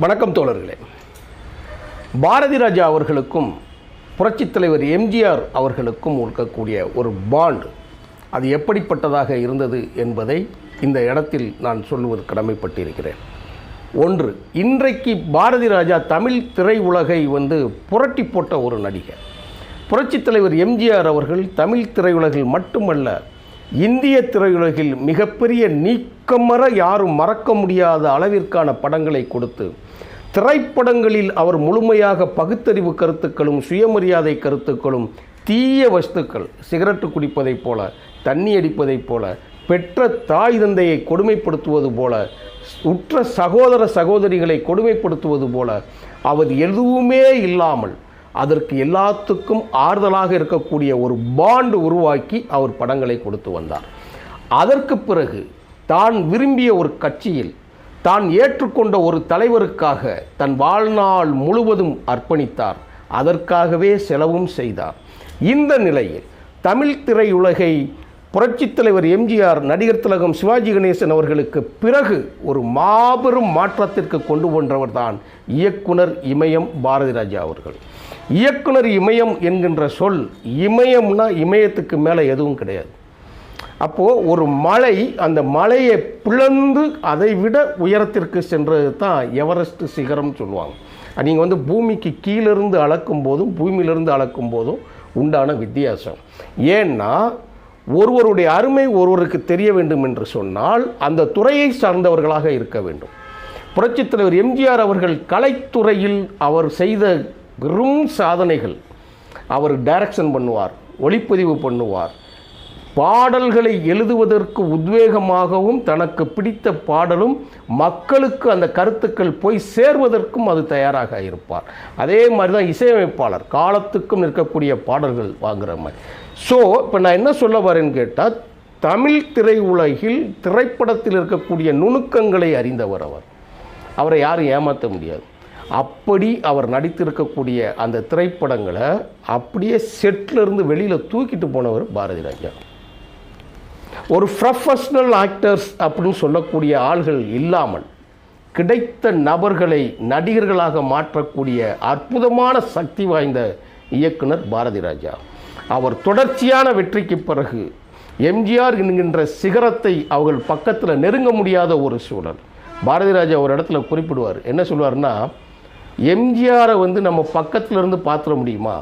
வணக்கம் தோழர்களே. பாரதி ராஜா அவர்களுக்கும் புரட்சித் தலைவர் எம்ஜிஆர் அவர்களுக்கும் இருக்கக்கூடிய ஒரு பாண்ட் அது எப்படிப்பட்டதாக இருந்தது என்பதை இந்த இடத்தில் நான் சொல்லுவது கடமைப்பட்டிருக்கிறேன். ஒன்று இன்றைக்கு பாரதி ராஜா தமிழ் திரையுலகை வந்து புரட்டி போட்ட ஒரு நடிகர். புரட்சித் தலைவர் எம்ஜிஆர் அவர்கள் தமிழ் திரையுலகில் மட்டுமல்ல இந்திய திரையுலகில் மிகப்பெரிய நீக்கமற யாரும் மறக்க முடியாத அளவிற்கான படங்களை கொடுத்து திரைப்படங்களில் அவர் முழுமையாக பகுத்தறிவு கருத்துக்களும் சுயமரியாதை கருத்துக்களும் தீய வஸ்துக்கள் சிகரெட்டு குடிப்பதைப் போல தண்ணி அடிப்பதைப் போல பெற்ற தாய் தந்தையை கொடுமைப்படுத்துவது போல உற்ற சகோதர சகோதரிகளை கொடுமைப்படுத்துவது போல அவர் எதுவுமே இல்லாமல் அதற்கு எல்லாத்துக்கும் ஆறுதலாக இருக்கக்கூடிய ஒரு பாண்டு உருவாக்கி அவர் படங்களை கொடுத்து வந்தார். அதற்கு பிறகு தான் விரும்பிய ஒரு கட்சியில் தான் ஏற்றுக்கொண்ட ஒரு தலைவருக்காக தன் வாழ்நாள் முழுவதும் அர்ப்பணித்தார். அதற்காகவே செலவும் செய்தார். இந்த நிலையில் தமிழ் திரையுலகை புரட்சித் தலைவர் எம்ஜிஆர் நடிகர் திலகம் சிவாஜி கணேசன் அவர்களுக்கு பிறகு ஒரு மாபெரும் மாற்றத்திற்கு கொண்டு போன்றவர் தான் இயக்குனர் இமயம் பாரதி ராஜா அவர்கள். இயக்குனர் இமயம் என்கின்ற சொல் இமயம்னா இமயத்துக்கு மேலே எதுவும் கிடையாது. அப்போது ஒரு மலை அந்த மலையை பிளந்து அதை விட உயரத்திற்கு சென்றது தான் எவரெஸ்ட் சிகரம் சொல்லுவாங்க. நீங்கள் வந்து பூமிக்கு கீழிருந்து அளக்கும் போதும் பூமியிலிருந்து அளக்கும் போதும் உண்டான வித்தியாசம். ஏன்னா ஒருவருடைய அருமை ஒருவருக்கு தெரிய வேண்டும் என்று சொன்னால் அந்த துறையை சார்ந்தவர்களாக இருக்க வேண்டும். புரட்சித் தலைவர் எம்ஜிஆர் அவர்கள் கலைத்துறையில் அவர் செய்த பெரும் சாதனைகள். அவர் டைரக்ஷன் பண்ணுவார் ஒளிப்பதிவு பண்ணுவார். பாடல்களை எழுதுவதற்கு உத்வேகமாகவும் தனக்கு பிடித்த பாடலும் மக்களுக்கு அந்த கருத்துக்கள் போய் சேர்வதற்கும் அது தயாராக இருப்பார். அதே மாதிரி தான் இசையமைப்பாளர் காலத்துக்கும் நிற்கக்கூடிய பாடல்கள் வாங்குற மாதிரி. ஸோ இப்போ நான் என்ன சொல்ல வரேன்னு கேட்டால் தமிழ் திரையுலகில் திரைப்படத்தில் இருக்கக்கூடிய நுணுக்கங்களை அறிந்தவர் அவர். அவரை யாரும் ஏமாற்ற முடியாது. அப்படி அவர் நடித்திருக்கக்கூடிய அந்த திரைப்படங்களை அப்படியே செட்டிலிருந்து வெளியில் தூக்கிட்டு போனவர் பாரதி ராஜா. ஒரு ப்ரொஃபஷ்னல் ஆக்டர்ஸ் அப்படின்னு சொல்லக்கூடிய ஆள்கள் இல்லாமல் கிடைத்த நபர்களை நடிகர்களாக மாற்றக்கூடிய அற்புதமான சக்தி வாய்ந்த இயக்குனர் பாரதி ராஜா. அவர் தொடர்ச்சியான வெற்றிக்கு பிறகு எம்ஜிஆர் என்கின்ற சிகரத்தை அவர்கள் பக்கத்தில் நெருங்க முடியாத ஒரு சூழல். பாரதி ராஜா ஒரு இடத்துல குறிப்பிடுவார். என்ன சொல்லுவார்னா எம்ஜிஆரை வந்து நம்ம பக்கத்துல இருந்து பார்த்துட முடியுமா?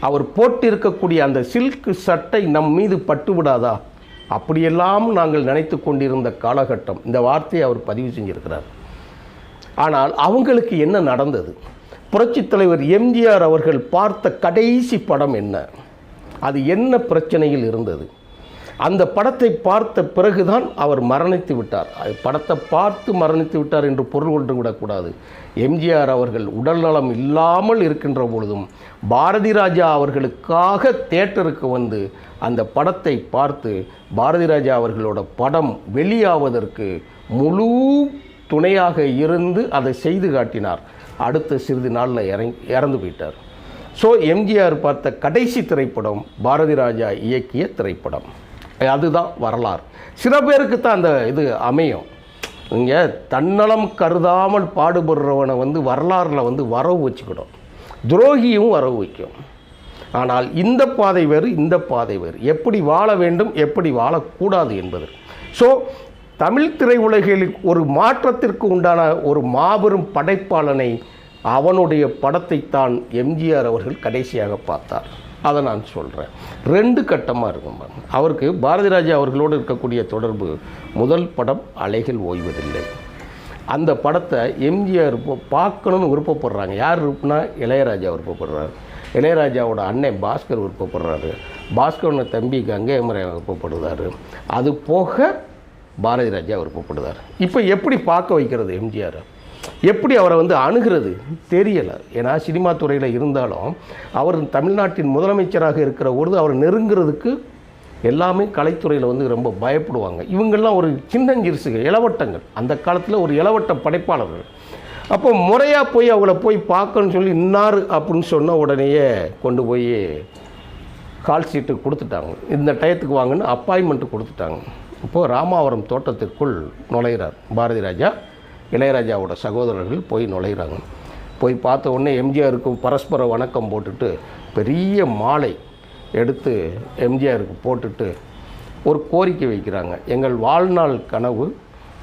அவர் போட்டிருக்கக்கூடிய அந்த சில்க் சட்டை நம் மீது பட்டு விடாதா? அப்படியெல்லாம் நாங்கள் நினைத்து கொண்டிருந்த காலகட்டம். இந்த வார்த்தையை அவர் பதிவு செஞ்சிருக்கிறார். ஆனால் அவங்களுக்கு என்ன நடந்தது? புரட்சித் தலைவர் எம்ஜிஆர் அவர்கள் பார்த்த கடைசி படம் என்ன? அது என்ன பிரச்சனையில் இருந்தது? அந்த படத்தை பார்த்த பிறகுதான் அவர் மரணித்து விட்டார். அது படத்தை பார்த்து மரணித்து விட்டார் என்று பொருள் கொண்டு விடக்கூடாது எம்ஜிஆர் அவர்கள் உடல்நலம் இல்லாமல் இருக்கின்ற பொழுதும் பாரதி ராஜா அவர்களுக்காக தேட்டருக்கு வந்து அந்த படத்தை பார்த்து பாரதி ராஜா அவர்களோட படம் வெளியாவதற்கு முழு துணையாக இருந்து அதை செய்து காட்டினார். அடுத்த சிறிது நாளில் இறங்கி இறந்து போயிட்டார். ஸோ எம்ஜிஆர் பார்த்த கடைசி திரைப்படம் பாரதி ராஜா இயக்கிய திரைப்படம். அதுதான் வரலாறு. சில பேருக்கு தான் அந்த இது அமையும். இங்கே தன்னலம் கருதாமல் பாடுபடுறவனை வந்து வரலாறில் வந்து வரவு வச்சுக்கிடும் துரோகியும் வரவு வைக்கும். ஆனால் இந்த பாதை வேறு இந்த பாதை வேறு. எப்படி வாழ வேண்டும் எப்படி வாழக்கூடாது என்பது. ஸோ தமிழ் திரையுலகில் ஒரு மாற்றத்திற்கு உண்டான ஒரு மாபெரும் படைப்பாளனை அவனுடைய படத்தைத்தான் எம்ஜிஆர் அவர்கள் கடைசியாக பார்த்தார். அதை நான் சொல்கிறேன் ரெண்டு கட்டமாக இருக்கும் அவருக்கு பாரதி ராஜா அவர்களோடு இருக்கக்கூடிய தொடர்பு முதல் படம் அலைகள் ஓய்வதில்லை. அந்த படத்தை எம்ஜிஆர் பார்க்கணும்னு விருப்பப்படுறாங்க. யார் விருப்பம்னா இளையராஜா விருப்பப்படுறாரு. இளையராஜாவோட அண்ணன் பாஸ்கர் விருப்பப்படுறாரு. பாஸ்கரோட தம்பி கங்கையமரை விருப்பப்படுறாரு. அது போக பாரதி ராஜா அவர் விருப்பப்படுறார் இப்போ எப்படி பார்க்க வைக்கிறது எம்ஜிஆர்? எப்படி அவரை வந்து அணுகிறது? தெரியலை. ஏன்னா சினிமா துறையில் இருந்தாலும் அவர் தமிழ்நாட்டின் முதலமைச்சராக இருக்கிற பொழுது அவர் நெருங்கிறதுக்கு எல்லாமே கலைத்துறையில் வந்து ரொம்ப பயப்படுவாங்க. இவங்கெல்லாம் ஒரு சின்னஞ்சிறுசுகள் இளவட்டங்கள். அந்த காலத்தில் ஒரு இளவட்ட படைப்பாளர்கள். அப்போ முறையாக போய் அவங்கள போய் பார்க்கணும்னு சொல்லி இன்னார் அப்படின்னு சொன்ன உடனேயே கொண்டு போய் கால் ஷீட்டு கொடுத்துட்டாங்க. இந்த டயத்துக்கு வாங்கன்னு அப்பாயின்மெண்ட்டு கொடுத்துட்டாங்க. இப்போது ராமாவரம் தோட்டத்திற்குள் நுழைகிறார். பாரதி ராஜா இளையராஜாவோட சகோதரர்கள் போய் நுழையிறாங்க போய் பார்த்த உடனே எம்ஜிஆருக்கும் பரஸ்பர வணக்கம் போட்டுட்டு பெரிய மாலை எடுத்து எம்ஜிஆருக்கு போட்டுட்டு ஒரு கோரிக்கை வைக்கிறாங்க. எங்கள் வாழ்நாள் கனவு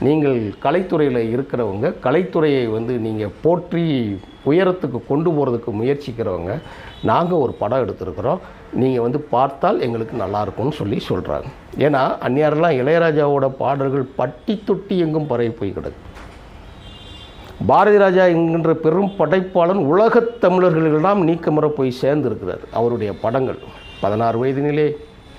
நீங்கள் கலைத்துறையில் இருக்கிறவங்க கலைத்துறையை வந்து நீங்கள் போற்றி உயரத்துக்கு கொண்டு போகிறதுக்கு முயற்சிக்கிறவங்க நாங்கள் ஒரு படம் எடுத்திருக்கிறோம். நீங்கள் வந்து பார்த்தால் எங்களுக்கு நல்லாயிருக்கும்னு சொல்லி சொல்கிறாங்க ஏன்னா அந்நியாரெல்லாம் இளையராஜாவோட பாடல்கள் பட்டி தொட்டி எங்கும் பரவி போய் கிடக்கு. பாரதி ராஜா என்கின்ற பெரும் படைப்பாளன் உலகத் தமிழர்களெல்லாம் நீக்கமுற போய் சேர்ந்திருக்கிறார். அவருடைய படங்கள் பதினாறு வயதினிலே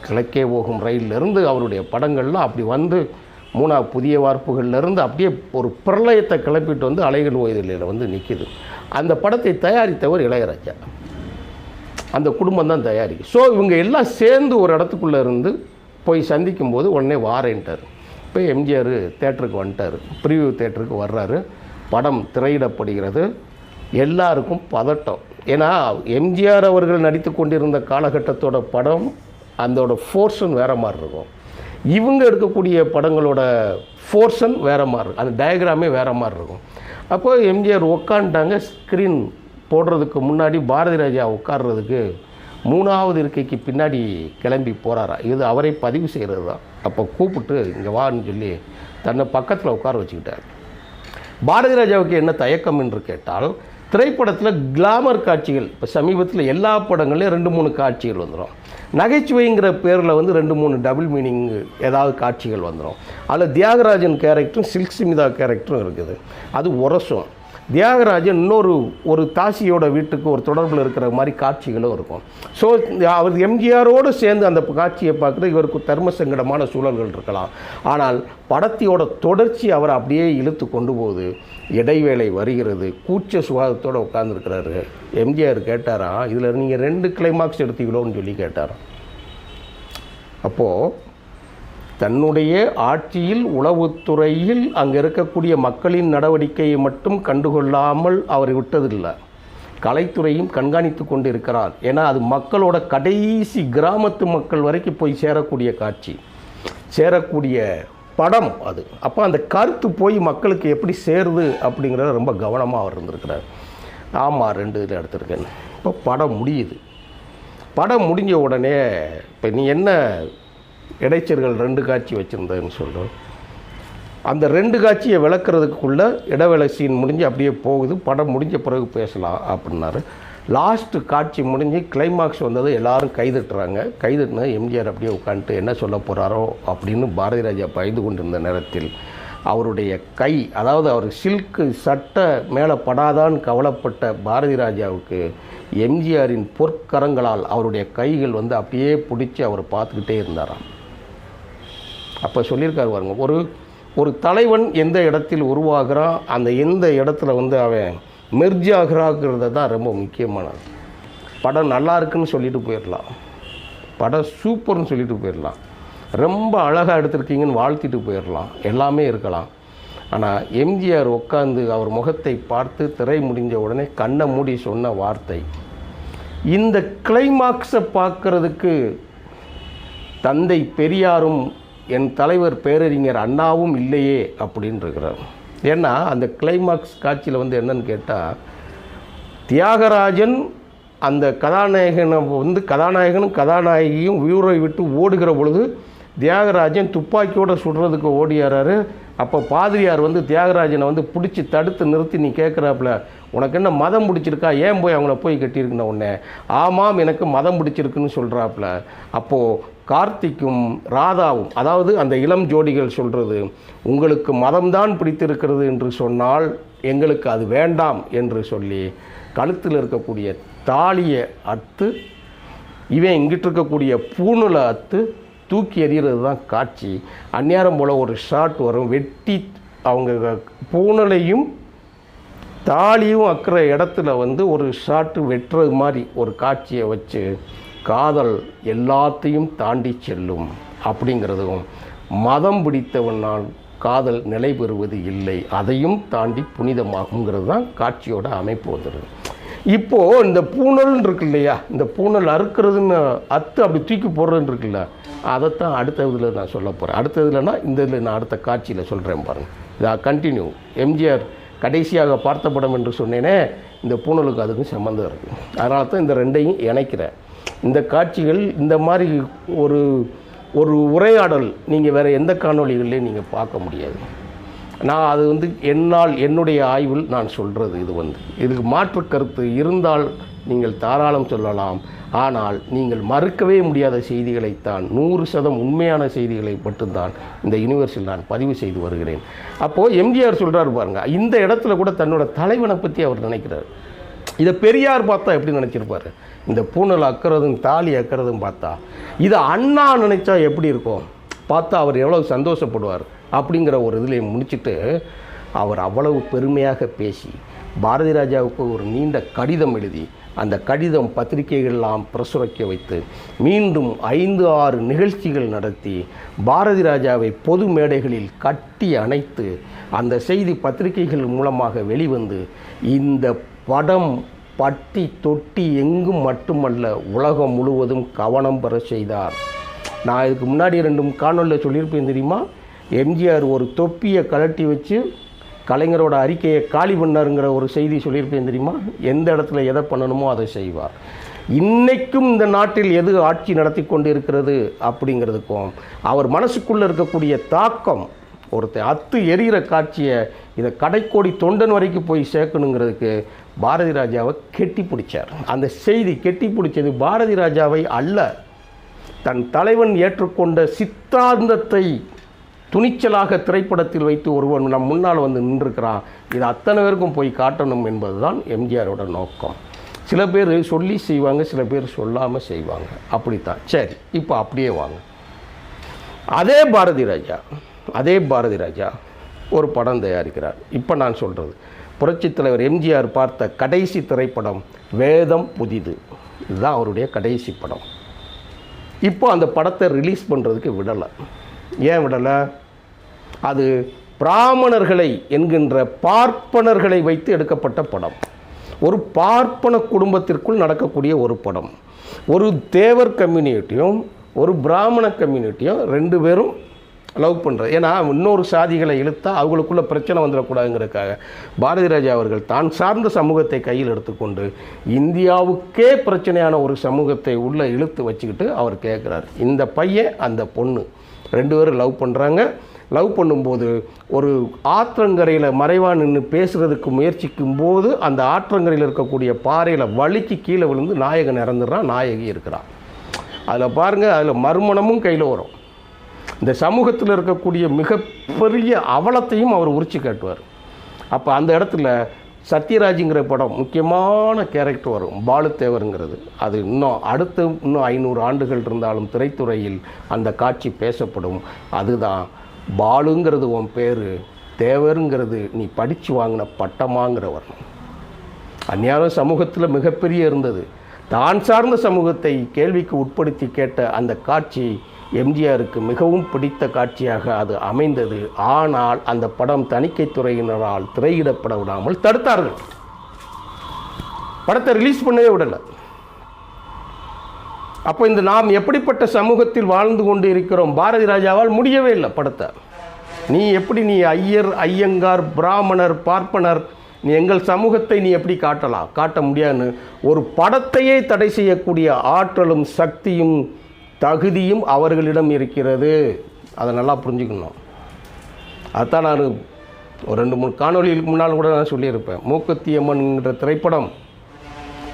கிழக்கே போகும் ரயிலிருந்து அவருடைய படங்கள்லாம் அப்படி வந்து மூணா புதிய வார்ப்புகள்லேருந்து அப்படியே ஒரு பிரளயத்தை கிளப்பிட்டு வந்து அலைகள் ஓய்தலில் வந்து நிற்கிது அந்த படத்தை தயாரித்தவர் இளையராஜா. அந்த குடும்பம் தான் தயாரிக்கும் ஸோ இவங்க எல்லாம் சேர்ந்து ஒரு இடத்துக்குள்ளே இருந்து போய் சந்திக்கும் போது உடனே வாரேன்ட்டார். இப்போ எம்ஜிஆர் தேட்டருக்கு வந்துட்டார். ப்ரீவியூ தேட்டருக்கு வர்றாரு. படம் திரையிடப்படுகிறது. எல்லாருக்கும் பதட்டம். ஏன்னா எம்ஜிஆர் அவர்கள் நடித்து கொண்டிருந்த காலகட்டத்தோட படம் அதோட ஃபோர்ஷன் வேறு மாதிரி இருக்கும். இவங்க எடுக்கக்கூடிய படங்களோட ஃபோர்ஷன் வேறு மாதிரி இருக்கும். அந்த டயக்ராமே வேறு மாதிரி இருக்கும். அப்போது எம்ஜிஆர் உக்காண்டாங்க ஸ்க்ரீன் போடுறதுக்கு முன்னாடி பாரதி ராஜா உட்கார்றதுக்கு மூணாவது இருக்கைக்கு பின்னாடி கிளம்பி போகிறாரா இது அவரை பதிவு செய்கிறது தான். அப்போ கூப்பிட்டு இங்கே வான்னு சொல்லி தன்னை பக்கத்தில் உட்கார வச்சுக்கிட்டார். பாரதி ராஜாவுக்கு என்ன தயக்கம் என்று கேட்டால் திரைப்படத்தில் கிளாமர் காட்சிகள் இப்போ சமீபத்தில் எல்லா படங்கள்லையும் ரெண்டு மூணு காட்சிகள் வந்துடும் நகைச்சுவைங்கிற பேரில் வந்து ரெண்டு மூணு டபுள் மீனிங் ஏதாவது காட்சிகள் வந்துடும் அதில் தியாகராஜன் கேரக்டரும் சில்க் சிமிதா கேரக்டரும் இருக்குது. அது உரசும். தியாகராஜன் இன்னொரு ஒரு தாசியோட வீட்டுக்கு ஒரு தொடர்பில் இருக்கிற மாதிரி காட்சிகளும் இருக்கும். ஸோ அவர் எம்ஜிஆரோடு சேர்ந்து அந்த காட்சியை பார்க்குறது இவருக்கு தர்ம சங்கடமான சூழல்கள் இருக்கலாம். ஆனால் படத்தையோட தொடர்ச்சி அவர் அப்படியே இழுத்து கொண்டு போகுது. இடைவேளை வருகிறது. கூச்ச சுகாதத்தோடு உட்காந்துருக்கிறாரு எம்ஜிஆர் கேட்டாராம் இதில் நீங்கள் ரெண்டு கிளைமாக்ஸ் எடுத்தீங்களோன்னு சொல்லி கேட்டாராம். அப்போது தன்னுடைய ஆட்சியில் உளவுத்துறையில் அங்கே இருக்கக்கூடிய மக்களின் நடவடிக்கையை மட்டும் கண்டுகொள்ளாமல் அவர் விட்டதில்லை. கலைத்துறையும் கண்காணித்து கொண்டு இருக்கிறார் ஏன்னா அது மக்களோட கடைசி கிராமத்து மக்கள் வரைக்கும் போய் சேரக்கூடிய காட்சி. சேரக்கூடிய படம் அது. அப்போ அந்த கருத்து போய் மக்களுக்கு எப்படி சேருது அப்படிங்கிறத ரொம்ப கவனமாக அவர் இருந்திருக்கிறார். ஆமாம் ரெண்டு இதில் எடுத்திருக்கேன். இப்போ படம் முடியுது. படம் முடிஞ்ச உடனே இப்போ நீ என்ன இடைச்சர்கள் ரெண்டு காட்சி வச்சுருந்தேன்னு சொல்கிறோம் அந்த ரெண்டு காட்சியை விளக்குறதுக்குள்ளே இடவேளை சீன் முடிஞ்சு அப்படியே போகுது. படம் முடிஞ்ச பிறகு பேசலாம் அப்படின்னாரு. லாஸ்ட்டு காட்சி முடிஞ்சு கிளைமாக்ஸ் வந்தது எல்லாரும் கைதட்டுறாங்க. கைதட்டினா எம்ஜிஆர் அப்படியே உட்காந்துட்டு என்ன சொல்ல போகிறாரோ அப்படின்னு பாரதி ராஜா பயந்து கொண்டிருந்த நேரத்தில் அவருடைய கை அதாவது அவர் சில்க்கு சட்டை மேலே படாதான்னு கவலைப்பட்ட பாரதி ராஜாவுக்கு எம்ஜிஆரின் பொற்கரங்களால் அவருடைய கைகள் வந்து அப்படியே பிடிச்சி அவர் பார்த்துக்கிட்டே இருந்தாராம். அப்போ சொல்லியிருக்காரு பாருங்க ஒரு ஒரு தலைவன் எந்த இடத்தில் உருவாகிறான் அந்த எந்த இடத்துல வந்து அவன் மெர்ஜ் ஆகிறாங்கிறது தான் ரொம்ப முக்கியமானது. படம் நல்லா இருக்குன்னு சொல்லிட்டு போயிடலாம் படம் சூப்பர்னு சொல்லிட்டு போயிடலாம் ரொம்ப அழகாக எடுத்திருக்கீங்கன்னு வாழ்த்திட்டு போயிடலாம் எல்லாமே இருக்கலாம். ஆனால் எம்ஜிஆர் உட்காந்து அவர் முகத்தை பார்த்து திரை முடிஞ்ச உடனே கண்ணை மூடி சொன்ன வார்த்தை இந்த கிளைமாக்ஸை பார்க்கறதுக்கு தந்தை பெரியாரும் என் தலைவர் பேரறிஞர் அண்ணாவும் இல்லையே அப்படின்றிருக்கிறார். ஏன்னா அந்த கிளைமாக்ஸ் காட்சியில் வந்து என்னன்னு கேட்டால் தியாகராஜன் அந்த கதாநாயகனை வந்து கதாநாயகனும் கதாநாயகியும் உயிரை விட்டு ஓடுகிற பொழுது தியாகராஜன் துப்பாக்கியோட சுடுறதுக்கு ஓடியாராரு. அப்போ பாதிரியார் வந்து தியாகராஜனை வந்து பிடிச்சி தடுத்து நிறுத்தி நீ கேட்குறாப்புல உனக்கு என்ன மதம் பிடிச்சிருக்கா? ஏன் போய் அவங்கள போய் கட்டியிருக்குன உன்னே? ஆமாம் எனக்கு மதம் பிடிச்சிருக்குன்னு சொல்கிறாப்புல அப்போது கார்த்திக்கும் ராதாவும் அதாவது அந்த இளம் ஜோடிகள் சொல்கிறது உங்களுக்கு மதம்தான் பிடித்திருக்கிறது என்று சொன்னால் எங்களுக்கு அது வேண்டாம் என்று சொல்லி கழுத்தில் இருக்கக்கூடிய தாலியை அத்து இவன் இங்கிட்டு இருக்கக்கூடிய பூணலை அத்து தூக்கி எறிகிறது தான் காட்சி. அந்நேரம் போல் ஒரு ஷாட் வரும் வெட்டி அவங்க பூணலையும் தாலியும் அக்கிற இடத்துல வந்து ஒரு ஷாட்டு வெட்டுறது மாதிரி ஒரு காட்சியை வச்சு காதல் எல்லாத்தையும் தாண்டி செல்லும் அப்படிங்கிறதும் மதம் பிடித்தவனால் காதல் நிலை பெறுவது இல்லை அதையும் தாண்டி புனிதமாகுங்கிறது தான் காட்சியோட அமைப்பு வந்துடுது இப்போது இந்த பூணல் இருக்கு இல்லையா? இந்த பூணல் அறுக்கிறதுன்னு அத்து அப்படி தூக்கி போடுறதுன்னு இருக்குல்ல அதைத்தான் அடுத்த இதில் நான் சொல்ல போகிறேன் அடுத்த இதுலனா இந்த இதில் நான் அடுத்த காட்சியில் சொல்கிறேன் பாருங்கள் இதா கண்டினியூ எம்ஜிஆர் கடைசியாக பார்த்த படம் என்று சொன்னேனே இந்த பூணலுக்கு அதுக்கும் சம்மந்தம் இருக்குது அதனால தான் இந்த ரெண்டையும் இணைக்கிறேன். இந்த காட்சிகள் இந்த மாதிரி ஒரு ஒரு உரையாடல் நீங்கள் வேறு எந்த காணொலிகள்லையும் நீங்கள் பார்க்க முடியாது. நான் அது வந்து என்னால் என்னுடைய ஆய்வில் நான் சொல்கிறது இது வந்து. இதுக்கு மாற்று கருத்து இருந்தால் நீங்கள் தாராளம் சொல்லலாம். ஆனால் நீங்கள் மறுக்கவே முடியாத செய்திகளைத்தான் நூறு சதம் உண்மையான செய்திகளை மட்டும்தான் இந்த யூனிவர்ஸில் நான் பதிவு செய்து வருகிறேன். அப்போது எம்ஜிஆர் சொல்கிறார் பாருங்கள் இந்த இடத்துல கூட தன்னோட தலைவனை பற்றி அவர் நினைக்கிறார். இதை பெரியார் பார்த்தா எப்படி நினச்சிருப்பாரு? இந்த பூனல் அக்கிறதும் தாலி அக்கிறதும் பார்த்தா இதை அண்ணா நினைச்சா எப்படி இருக்கும்? பார்த்தா அவர் எவ்வளோ சந்தோஷப்படுவார் அப்படிங்கிற ஒரு இதில் முடிச்சுட்டு அவர் அவ்வளவு பெருமையாக பேசி பாரதி ராஜாவுக்கு ஒரு நீண்ட கடிதம் எழுதி அந்த கடிதம் பத்திரிகைகளெல்லாம் பிரசுரிக்க வைத்து மீண்டும் ஐந்து ஆறு நிகழ்ச்சிகள் நடத்தி பாரதி ராஜாவை பொது மேடைகளில் கட்டி அணைத்து அந்த செய்தி பத்திரிகைகள் மூலமாக வெளிவந்து இந்த படம் பட்டி தொட்டி எங்கும் மட்டுமல்ல உலகம் முழுவதும் கவனம் பெற செய்தார். நான் இதுக்கு முன்னாடி ரெண்டு காணொலியில் சொல்லியிருப்பேன் தெரியுமா? எம்ஜிஆர் ஒரு தொப்பியை கழட்டி வச்சு கலைஞரோட அறிக்கையை காலி பண்ணாருங்கிற ஒரு செய்தி சொல்லியிருப்பேன் தெரியுமா? எந்த இடத்துல எதை பண்ணணுமோ அதை செய்வார். இன்னைக்கும் இந்த நாட்டில் எது ஆட்சி நடத்தி கொண்டு இருக்கிறது அப்படிங்கிறதுக்கும் அவர் மனசுக்குள்ளே இருக்கக்கூடிய தாக்கம் ஒருத்த அத்து எரிகிற காட்சியை இதை கடைக்கோடி தொண்டன் வரைக்கும் போய் சேர்க்கணுங்கிறதுக்கு பாரதி ராஜாவை கெட்டி பிடிச்சார். அந்த செய்தி கெட்டி பிடிச்சது பாரதி ராஜாவை அல்ல. தன் தலைவன் ஏற்றுக்கொண்ட சித்தாந்தத்தை துணிச்சலாக திரைப்படத்தில் வைத்து ஒருவன் நம் முன்னால் வந்து நின்றுக்கிறான் இது அத்தனை பேருக்கும் போய் காட்டணும் என்பதுதான் எம்ஜிஆரோட நோக்கம். சில பேர் சொல்லி செய்வாங்க சில பேர் சொல்லாமல் செய்வாங்க. அப்படித்தான். சரி இப்போ அப்படியே வாங்க. அதே பாரதி ராஜா அதே பாரதி ராஜா ஒரு படம் தயாரிக்கிறார். இப்போ நான் சொல்கிறது புரட்சித் தலைவர் எம்ஜிஆர் பார்த்த கடைசி திரைப்படம் வேதம் புதிது. இதுதான் அவருடைய கடைசி படம். இப்போ அந்த படத்தை ரிலீஸ் பண்ணுறதுக்கு விடலை. ஏன் விடலை? அது பிராமணர்களை என்கின்ற பார்ப்பனர்களை வைத்து எடுக்கப்பட்ட படம். ஒரு பார்ப்பன குடும்பத்திற்குள் நடக்கக்கூடிய ஒரு படம். ஒரு தேவர் கம்யூனிட்டியும் ஒரு பிராமண கம்யூனிட்டியும் ரெண்டு பேரும் லவ் பண்ணுறது ஏன்னா இன்னொரு சாதிகளை இழுத்தால் அவங்களுக்குள்ள பிரச்சனை வந்துடக்கூடாதுங்கிறதுக்காக பாரதி ராஜா அவர்கள் தான் சார்ந்த சமூகத்தை கையில் எடுத்துக்கொண்டு இந்தியாவுக்கே பிரச்சனையான ஒரு சமூகத்தை உள்ளே இழுத்து வச்சுக்கிட்டு அவர் கேட்குறாரு இந்த பையன் அந்த பொண்ணு. ரெண்டு பேரும் லவ் பண்ணுறாங்க லவ் பண்ணும்போது ஒரு ஆற்றங்கரையில் மறைவாக நின்று பேசுகிறதுக்கு முயற்சிக்கும் போது அந்த ஆற்றங்கரையில் இருக்கக்கூடிய பாறையில் வலிக்கு கீழே விழுந்து நாயகன் இறந்துடுறான் நாயகி இருக்கிறான். அதில் பாருங்கள் அதில் மறுமணமும் கையில் வரும். இந்த சமூகத்தில் இருக்கக்கூடிய மிகப்பெரிய அவலத்தையும் அவர் உரிச்சு காட்டுவார். அப்போ அந்த இடத்துல சத்யராஜுங்கிற படம் முக்கியமான கேரக்டர் வரும் பாலுத்தேவருங்கிறது. அது இன்னும் அடுத்து இன்னும் ஐநூறு ஆண்டுகள் இருந்தாலும் திரைத்துறையில் அந்த காட்சி பேசப்படும். அதுதான் பாலுங்கிறது உன் பேர் தேவருங்கிறது நீ படித்து வாங்கின பட்டமாங்கிறவர். அந்நியாரம் சமூகத்தில் மிகப்பெரிய இருந்தது. தான் சார்ந்த சமூகத்தை கேள்விக்கு உட்படுத்தி கேட்ட அந்த காட்சி எம்ஜிஆருக்கு மிகவும் பிடித்த காட்சியாக அது அமைந்தது. ஆனால் அந்த படம் தணிக்கை துறையினரால் திரையிடப்பட விடாமல் தடுத்தார்கள். படத்தை ரிலீஸ் பண்ணவே விடலை. அப்போ இந்த நாம் எப்படிப்பட்ட சமூகத்தில் வாழ்ந்து கொண்டு இருக்கிறோம்? பாரதி ராஜாவால் முடியவே இல்லை படத்தை. நீ எப்படி நீ ஐயர் ஐயங்கார் பிராமணர் பார்ப்பனர் நீ எங்கள் சமூகத்தை நீ எப்படி காட்டலாம் காட்ட முடியாதுன்னு ஒரு படத்தையே தடை செய்யக்கூடிய ஆற்றலும் சக்தியும் தகுதியும் அவர்களிடம் இருக்கிறது. அதை நல்லா புரிஞ்சுக்கணும். அதான் நான் ஒரு ரெண்டு மூணு காணொலிகளுக்கு முன்னால் கூட நான் சொல்லியிருப்பேன். மூக்குத்தி அம்மன்ங்கிற திரைப்படம்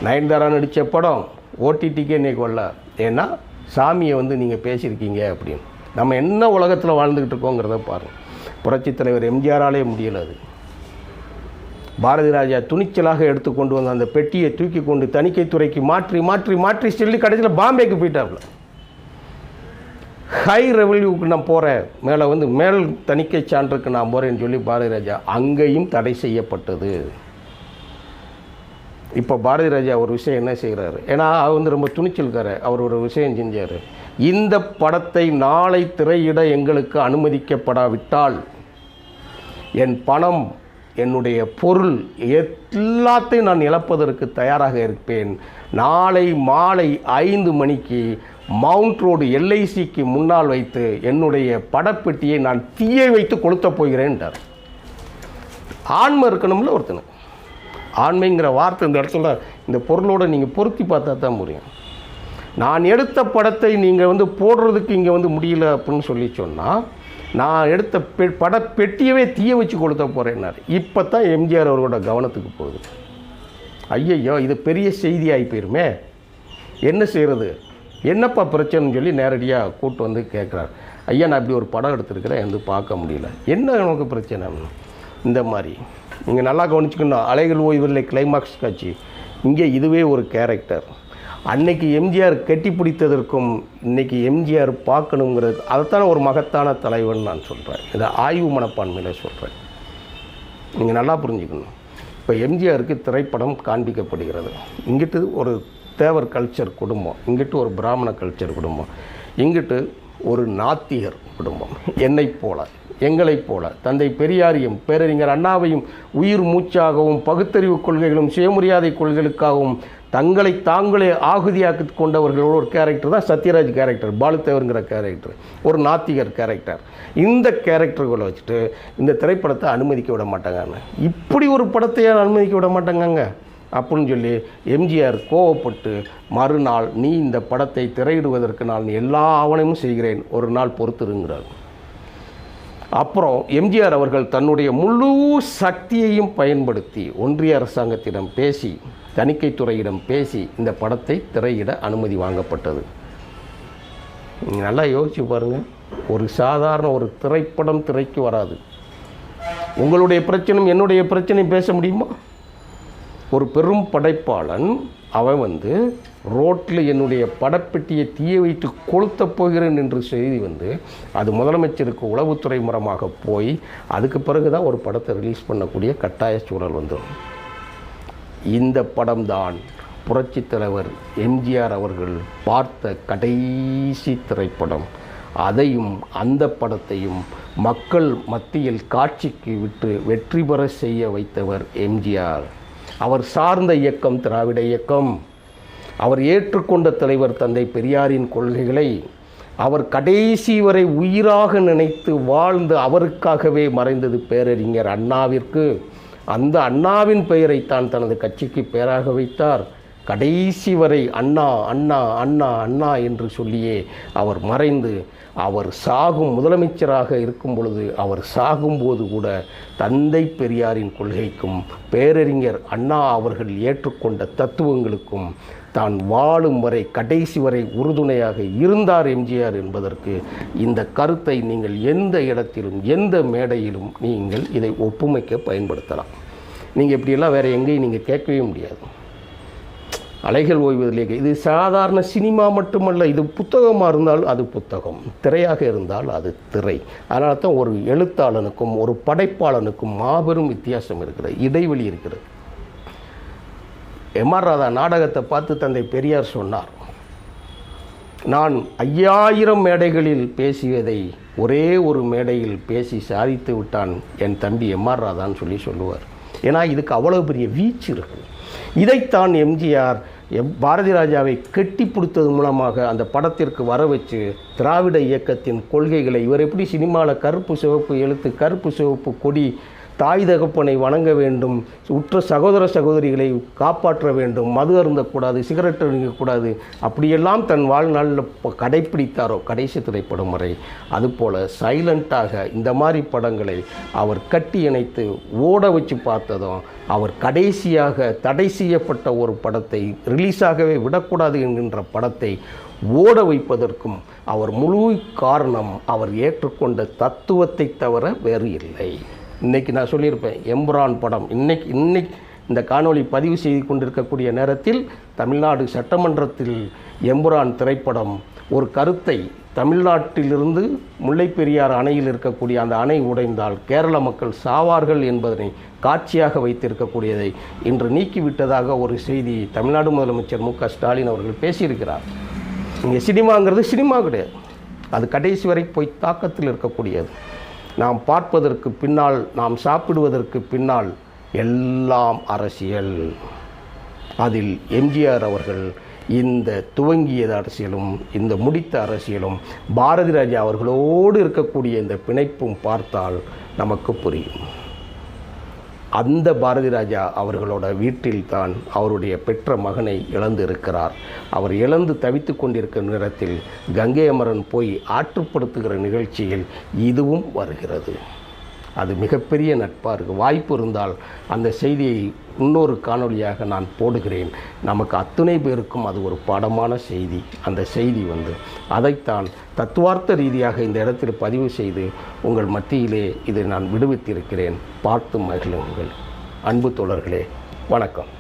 நயன்தாரா நடித்த படம் ஓடிடிக்கே இன்னைக்கு வரல. ஏன்னா சாமியை வந்து நீங்கள் பேசியிருக்கீங்க அப்படின்னு. நம்ம என்ன உலகத்தில் வாழ்ந்துக்கிட்டு இருக்கோங்கிறத பாருங்கள் புரட்சித் தலைவர் எம்ஜிஆராலே முடியல அது. பாரதி ராஜா துணிச்சலாக எடுத்து கொண்டு வந்த அந்த பெட்டியை தூக்கி கொண்டு தணிக்கைத்துறைக்கு மாற்றி மாற்றி மாற்றி சொல்லி கடைசியில் பாம்பேக்கு போயிட்டாப்புல. ஹை ரெவல்யூக்கு நான் போகிறேன் மேலே வந்து மேல் தணிக்கை சான்றுக்கு நான் போகிறேன்னு சொல்லி பாரதி ராஜா அங்கேயும் தடை செய்யப்பட்டது. இப்போ பாரதி ராஜா ஒரு விஷயம் என்ன செய்கிறாரு? ஏன்னா அவர் வந்து ரொம்ப துணிச்சல்கார அவர் ஒரு விஷயம் செஞ்சார். இந்த படத்தை நாளை திரையிட எங்களுக்கு அனுமதிக்கப்படாவிட்டால் என் பணம் என்னுடைய பொருள் எல்லாத்தையும் நான் இழப்பதற்கு தயாராக இருப்பேன். நாளை மாலை ஐந்து மணிக்கு மவுண்ட் ரோடு எல்ஐசிக்கு முன்னால் வைத்து என்னுடைய படப்பெட்டியை நான் தீயை வைத்து கொளுத்தப் போகிறேன்ட்டார் ஆண்மை இருக்கணும்ல ஒருத்தன் ஆண்மைங்கிற வார்த்தை இந்த இடத்துல இந்த பொருளோட நீங்கள் பொருத்தி பார்த்தா தான் முடியும் நான் எடுத்த படத்தை நீங்கள் வந்து போடுறதுக்கு இங்கே வந்து முடியல அப்படின்னு சொல்லி சொன்னால் நான் எடுத்த பெ பட பெட்டியவே தீய வச்சு கொளுத்த போகிறேன்னாரு இப்போ தான் எம்ஜிஆர் அவர்களோட கவனத்துக்கு போகுது. ஐயையோ இது பெரிய செய்தி ஆகி போயிருமே. என்ன செய்கிறது என்னப்பா பிரச்சனைன்னு சொல்லி நேரடியாக கூட்டு வந்து கேட்குறாரு ஐயா நான் இப்படி ஒரு படம் எடுத்திருக்கிறேன் வந்து பார்க்க முடியல. என்ன உனக்கு பிரச்சனை? இந்த மாதிரி. நீங்கள் நல்லா கவனிச்சுக்கணும். அலைகள் ஓய்வில்லை கிளைமாக்ஸ் காட்சி. இங்கே இதுவே ஒரு கேரக்டர் அன்னைக்கு எம்ஜிஆர் கட்டி பிடித்ததற்கும் இன்றைக்கி எம்ஜிஆர் பார்க்கணுங்கிறது அதைத்தான் ஒரு மகத்தான தலைவன் நான் சொல்கிறேன் இதை ஆய்வு மனப்பான்மையில் சொல்கிறேன் நீங்கள் நல்லா புரிஞ்சுக்கணும். இப்போ எம்ஜிஆருக்கு திரைப்படம் காண்பிக்கப்படுகிறது. இங்கிட்டு ஒரு தேவர் கல்ச்சர் குடும்பம் இங்கிட்டு ஒரு பிராமண கல்ச்சர் குடும்பம் இங்கிட்டு ஒரு நாத்திகர் குடும்பம் என்னைப் போல எங்களைப் போல தந்தை பெரியாரையும் பேரறிஞர் அண்ணாவையும் உயிர் மூச்சாகவும் பகுத்தறிவு கொள்கைகளும் சுயமரியாதை கொள்கைகளுக்காகவும் தங்களை தாங்களே ஆகுதியாக்கி கொண்டவர்களோட ஒரு கேரக்டர் தான் சத்யராஜ் கேரக்டர் பாலுத்தேவருங்கிற கேரக்டர் ஒரு நாத்திகர் கேரக்டர் இந்த கேரக்டர்களை வச்சுட்டு இந்த திரைப்படத்தை அனுமதிக்க விட மாட்டாங்கன்னு இப்படி ஒரு படத்தையே அனுமதிக்க விட மாட்டாங்கங்க. அப்படின்னு சொல்லி எம்ஜிஆர் கோவப்பட்டு மறுநாள் நீ இந்த படத்தை திரையிடுவதற்கு நான் எல்லா ஆவணமும் செய்கிறேன். ஒரு நாள் பொறுத்துருங்கிறார். அப்புறம் எம்ஜிஆர் அவர்கள் தன்னுடைய முழு சக்தியையும் பயன்படுத்தி ஒன்றிய அரசாங்கத்திடம் பேசி தணிக்கைத்துறையிடம் பேசி இந்த படத்தை திரையிட அனுமதி வாங்கப்பட்டது. நல்லா யோசிச்சு பாருங்கள் ஒரு சாதாரண ஒரு திரைப்படம் திரைக்கு வராது. உங்களுடைய பிரச்சனையும் என்னுடைய பிரச்சனையும் பேச முடியுமா? ஒரு பெரும் படைப்பாளன் அவன் வந்து ரோட்டில் என்னுடைய படப்பெட்டியை தீய வைத்து கொளுத்தப் போகிறேன் என்று செய்தி வந்து அது முதலமைச்சருக்கு உளவுத்துறை மூலமாக போய் அதுக்கு பிறகு தான் ஒரு படத்தை ரிலீஸ் பண்ணக்கூடிய கட்டாய சூழல் வந்துடும் இந்த படம்தான் புரட்சித் தலைவர் எம்ஜிஆர் அவர்கள் பார்த்த கடைசி திரைப்படம். அதையும் அந்த படத்தையும் மக்கள் மத்தியில் காட்சிக்கு விட்டு வெற்றி பெற செய்ய வைத்தவர் எம்ஜிஆர். அவர் சார்ந்த இயக்கம் திராவிட இயக்கம். அவர் ஏற்றுக்கொண்ட தலைவர் தந்தை பெரியாரின் கொள்கைகளை அவர் கடைசி வரை உயிராக நினைத்து வாழ்ந்து அவருக்காகவே மறைந்தது பேரறிஞர் அண்ணாவிற்கு. அந்த அண்ணாவின் பெயரை தான் தனது கட்சிக்கு பெயராக வைத்தார். கடைசி வரை அண்ணா அண்ணா அண்ணா அண்ணா என்று சொல்லியே அவர் மறைந்து அவர் சாகும் முதலமைச்சராக இருக்கும் பொழுது அவர் சாகும்போது கூட தந்தை பெரியாரின் கொள்கைக்கும் பேரறிஞர் அண்ணா அவர்கள் ஏற்றுக்கொண்ட தத்துவங்களுக்கும் தான் வாழும் வரை கடைசி வரை உறுதுணையாக இருந்தார் எம்ஜிஆர் என்பதற்கு இந்த கருத்தை நீங்கள் எந்த இடத்திலும் எந்த மேடையிலும் நீங்கள் இதை ஒப்புமைக்க பயன்படுத்தலாம். நீங்கள் இப்படியெல்லாம் வேறு எங்கேயும் நீங்கள் கேட்கவே முடியாது. அலைகள் ஓய்வதிலே இது சாதாரண சினிமா மட்டுமல்ல இது புத்தகமாக இருந்தால் அது புத்தகம். திரையாக இருந்தால் அது திரை. அதனால தான் ஒரு எழுத்தாளனுக்கும் ஒரு படைப்பாளனுக்கும் மாபெரும் வித்தியாசம் இருக்கிறது. இடைவெளி இருக்கிறது. எம்ஆர் ராதா நாடகத்தை பார்த்து தந்தை பெரியார் சொன்னார் நான் ஐயாயிரம் மேடைகளில் பேசியதை ஒரே ஒரு மேடையில் பேசி சாதித்து விட்டான் என் தம்பி எம்ஆர் ராதான்னு சொல்லி சொல்லுவார். ஏன்னா இதுக்கு அவ்வளோ பெரிய வீச்சு இருக்குது இதைத்தான் எம்ஜிஆர் பாரதி ராஜாவை கெட்டி பிடித்தது மூலமாக அந்த படத்திற்கு வர வச்சு திராவிட இயக்கத்தின் கொள்கைகளை இவர் எப்படி சினிமாவில் கருப்பு சிவப்பு எழுத்து கருப்பு சிவப்பு கொடி தாய் தகப்பனை வணங்க வேண்டும் உற்ற சகோதர சகோதரிகளை காப்பாற்ற வேண்டும். மது அருந்தக்கூடாது சிகரெட் அருங்கக்கூடாது அப்படியெல்லாம் தன் வாழ்நாளில் கடைப்பிடித்தாரோ கடைசி திரைப்படம் வரை. அதுபோல் சைலண்ட்டாக இந்த மாதிரி படங்களை அவர் கட்டி இணைத்து ஓட வச்சு பார்த்ததும் அவர் கடைசியாக தடை செய்யப்பட்ட ஒரு படத்தை ரிலீஸாகவே விடக்கூடாது என்கின்ற படத்தை ஓட வைப்பதற்கும் அவர் முழு காரணம் அவர் ஏற்றுக்கொண்ட தத்துவத்தை தவிர வேறு இல்லை. இன்றைக்கி நான் சொல்லியிருப்பேன் எம்புரான் படம். இன்னைக்கு இன்னைக்கு இந்த காணொளி பதிவு செய்து கொண்டிருக்கக்கூடிய நேரத்தில் தமிழ்நாடு சட்டமன்றத்தில் எம்புரான் திரைப்படம் ஒரு கருத்தை தமிழ்நாட்டிலிருந்து முல்லைப்பெரியார் அணையில் இருக்கக்கூடிய அந்த அணை உடைந்தால் கேரள மக்கள் சாவார்கள் என்பதனை காட்சியாக வைத்திருக்கக்கூடியதை இன்று நீக்கிவிட்டதாக ஒரு செய்தி தமிழ்நாடு முதலமைச்சர் மு க ஸ்டாலின் அவர்கள் பேசியிருக்கிறார். இங்கே சினிமாங்கிறது சினிமா கிடையாது. அது கடைசி வரை போய் தாக்கத்தில் இருக்கக்கூடியது. நாம் பார்ப்பதற்கு பின்னால் நாம் சாப்பிடுவதற்கு பின்னால் எல்லாம் அரசியல். அதில் எம்ஜிஆர் அவர்கள் இந்த துவங்கியது அரசியலும் இந்த முடித்த அரசியலும் பாரதி ராஜா அவர்களோடு இருக்கக்கூடிய இந்த பிணைப்பும் பார்த்தால் நமக்கு புரியும். அந்த பாரதி ராஜா அவர்களோட வீட்டில்தான் அவருடைய பெற்ற மகனை இழந்திருக்கிறார். அவர் இழந்து தவித்து கொண்டிருக்கிற நேரத்தில் கங்கை அமரன் போய் ஆற்றுப்படுத்துகிற நிகழ்ச்சியில் இதுவும் வருகிறது. அது மிகப்பெரிய நட்பாக இருக்குது வாய்ப்பு இருந்தால் அந்த செய்தியை இன்னொரு காணொளியாக நான் போடுகிறேன். நமக்கு அத்துணை பேருக்கும் அது ஒரு பாடமான செய்தி. அந்த செய்தி வந்து அதைத்தான் தத்துவார்த்த ரீதியாக இந்த இடத்தில் பதிவு செய்து உங்கள் மத்தியிலே இதை நான் விடுவித்திருக்கிறேன். பார்த்து மகிழுங்கள். அன்பு தோழர்களே வணக்கம்.